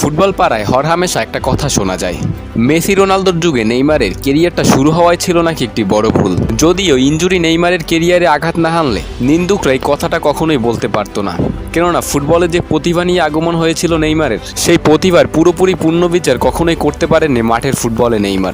Football পাড়ায় হরহামেশা একটা কথা শোনা যায়। মেসি রোনালদোর যুগে নেইমারের কেরিয়ারটা শুরু হওয়ায় ছিল নাকি একটি বড় ভুল। যদিও ইঞ্জুরি নেইমারের কেরিয়ারে আঘাত না হানলে, নিন্দুকরা এই কথাটা কখনোই বলতে পারতো না। কেননা ফুটবলে যে প্রতিভা নিয়ে আগমন হয়েছিল নেইমারের, সেই প্রতিভার পুরোপুরি পূর্ণ বিচার কখনোই করতে পারেননি মাঠের ফুটবলে নেইমার।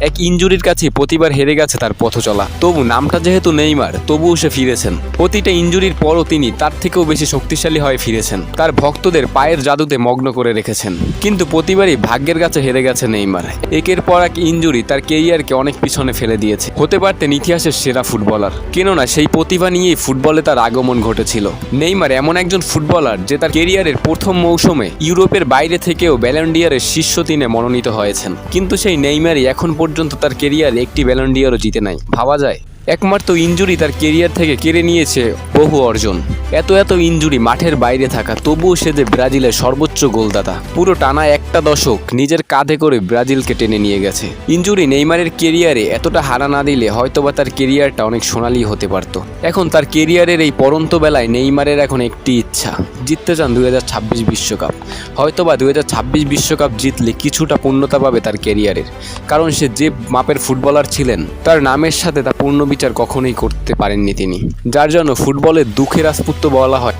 এক ইঞ্জুরির কাছে প্রতিবার হেরে গেছে তার পথ চলা তবু নামটা যেহেতু নেইমার, তবুও সে ফিরেছেন। প্রতিটা ইঞ্জুরির পরও তিনি তার থেকেও বেশি শক্তিশালী হয়ে ফিরেছেন। তার ভক্তদের পায়ের জাদুতে মগ্ন করে রেখেছেন। কিন্তু প্রতিবারই ভাগ্যের কাছে হেরে গেছে নেইমার। একের পর এক ইঞ্জুরি তার কেরিয়ারকে অনেক পিছনে ফেলে দিয়েছে। হতে পারতেন ইতিহাসের সেরা ফুটবলার। কেননা সেই প্রতিভা নিয়েই ফুটবলে তার আগমন ঘটেছিল। নেইমার এমন একজন ফুটবলার যে তার কেরিয়ারের প্রথম মৌসুমে ইউরোপের বাইরে থেকেও ব্যালন্ডিয়ারের শীর্ষ তিনে মনোনীত হয়েছেন। কিন্তু সেই নেইমারই এখন পর্যন্ত তার কেরিয়ারে একটি ব্যালন্ডিয়ারও জিতে নাই। ভাবা যায়। একমাত্র ইঞ্জুরি তার কেরিয়ার থেকে কেড়ে নিয়েছে বহু অর্জন। এত এত ইঞ্জুরি মাঠের বাইরে থাকা, তবুও সে যে ব্রাজিলের সর্বোচ্চ গোলদাতা। পুরো টানা একটা দশক নিজের কাঁধে করে ব্রাজিলকে টেনে নিয়ে গেছে। ইঞ্জুরি নেইমারের কেরিয়ারে এতটা হারা না দিলে হয়তোবা তার কেরিয়ারটা অনেক সোনালি হতে পারত। এখন তার কেরিয়ারের এই পরন্ত বেলায় নেইমারের এখন একটি ইচ্ছা, জিততে চান দুই বিশ্বকাপ। হয়তোবা দুই বিশ্বকাপ জিতলে কিছুটা পূর্ণতা পাবে তার কেরিয়ারের কারণ সে যে মাপের ফুটবলার ছিলেন, তার নামের সাথে তা পূর্ণ বিচার কখনোই করতে পারেননি তিনি। যার জন্য ফুটবলের দুঃখের রাজপুত্র বলা হয়।